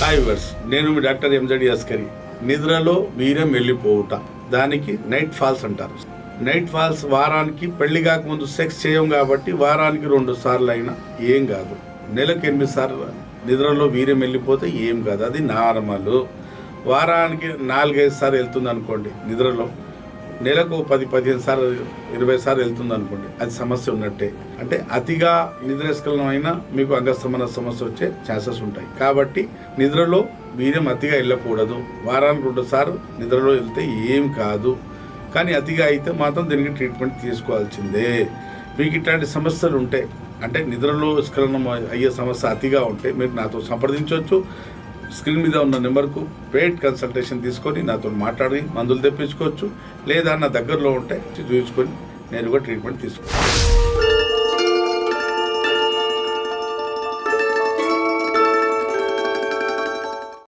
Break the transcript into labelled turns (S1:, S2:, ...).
S1: Hi verse నేను మీ doctor ఎంజడి Askari నిద్రలో వీర్యం వెళ్ళిపోవుట. దానికి నైట్ ఫాల్స్ అంటారు. నైట్ ఫాల్స్ వారానికి పెళ్ళి కాకముందు సెక్స్ చేయం కాబట్టి వారానికి రెండు సార్లు అయినా ఏం కాదు. నెలకు ఎనిమిది సార్లు నిద్రలో వీర్యం వెళ్ళిపోతే ఏం కాదు. అది నార్మల్. వారానికి నాలుగైదు సార్లు వెళ్తుంది అనుకోండి నిద్రలో. నెలకు పది పదిహేను సార్లు ఇరవై సార్లు వెళ్తుంది అనుకోండి. అది సమస్య ఉన్నట్టే. అంటే అతిగా నిద్రస్కలనం అయినా మీకు అంగస్తమన సమస్య వచ్చే ఛాన్సెస్ ఉంటాయి. కాబట్టి నిద్రలో వీర్యం అతిగా వెళ్ళకూడదు. వారానికి రెండు సార్లు నిద్రలో వెళ్తే ఏం కాదు. కానీ అతిగా అయితే మాత్రం దీనికి ట్రీట్మెంట్ తీసుకోవాల్సిందే. మీకు ఇట్లాంటి సమస్యలు ఉంటే అంటే నిద్రలో స్ఖలనం అయ్యే సమస్య అతిగా ఉంటే మీరు నాతో సంప్రదించవచ్చు. స్క్రీన్ మీద ఉన్న నెంబర్కు పెయిడ్ కన్సల్టేషన్ తీసుకొని నాతో మాట్లాడి మందులు తెప్పించుకోవచ్చు లేదా నా దగ్గరలో ఉంటే చూపించుకొని నేరుగా ట్రీట్మెంట్ తీసుకోవచ్చు